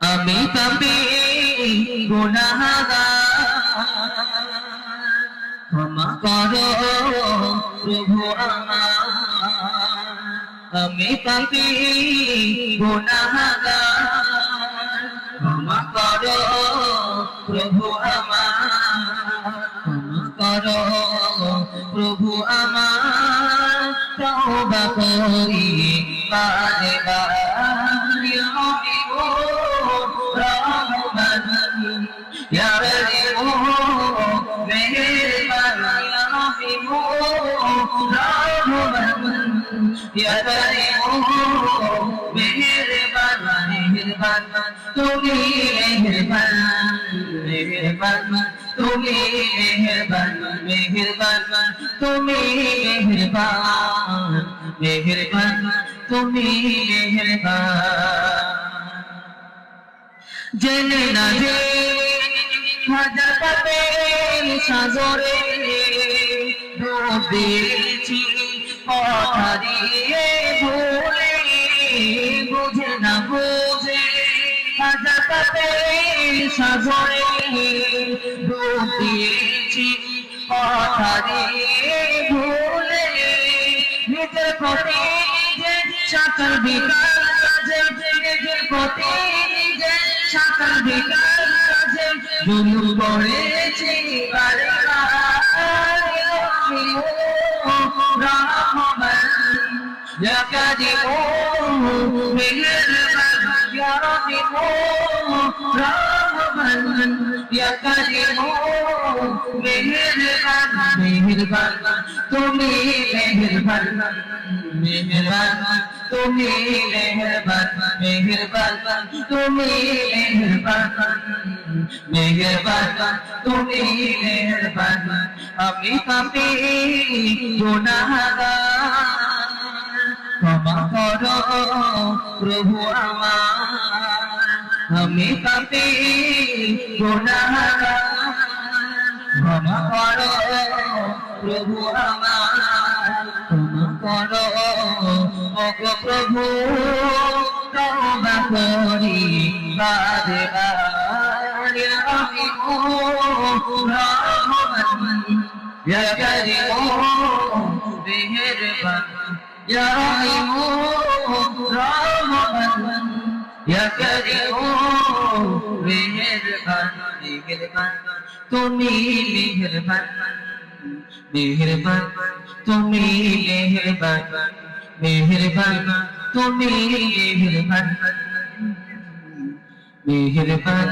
আমি গুনাহগার ক্ষমা করো প্রভু আমি পাপি গুনাহগার ক্ষমা করো প্রভু আমার कोई मेरे बन मेहरबान तुम्हें मेहरबान मेहरबान तुम्हें मेहरबान मेहरबान तुम्हें मेहरबान মেহেরবান, তুমি মেহেরবান। জেনে না যে হাজার পাপের সাগরে ডুব দিয়েছি কথা দিয়ে ভুলে, বুঝে না বুঝে হাজার পাপের সাগরে ডুব দিয়েছি কথা দিয়ে নিজের প্রতি নিজে সকাল বিকাল কাজে নিজের প্রতি নিজে সকাল বিকাল কাজে জুলুম করেছি বারে বারে রহমান يا كريم مهربان يا رحيم মেহরবান ইয়া কারিম মেহরবান তুমি মেহরবান মেহরবান আমি পাপি গুনাহগার ক্ষমা করো প্রভু আমার। আমি পাপি গুনাহগার ক্ষমা করো, প্রভু আমার। ক্ষমা করো, ওগো প্রভু তওবা করি বারে বারে আমি ও রহমান ইয়া কারীম মেহেরবান ইয়া রহিম রহমান। ইয়া কারীম মেহেরবান মেহেরবান তুমি মেহেরবান মেহেরবান তুমি মেহেরবান মেহেরবান তুমি মেহেরবান মেহেরবান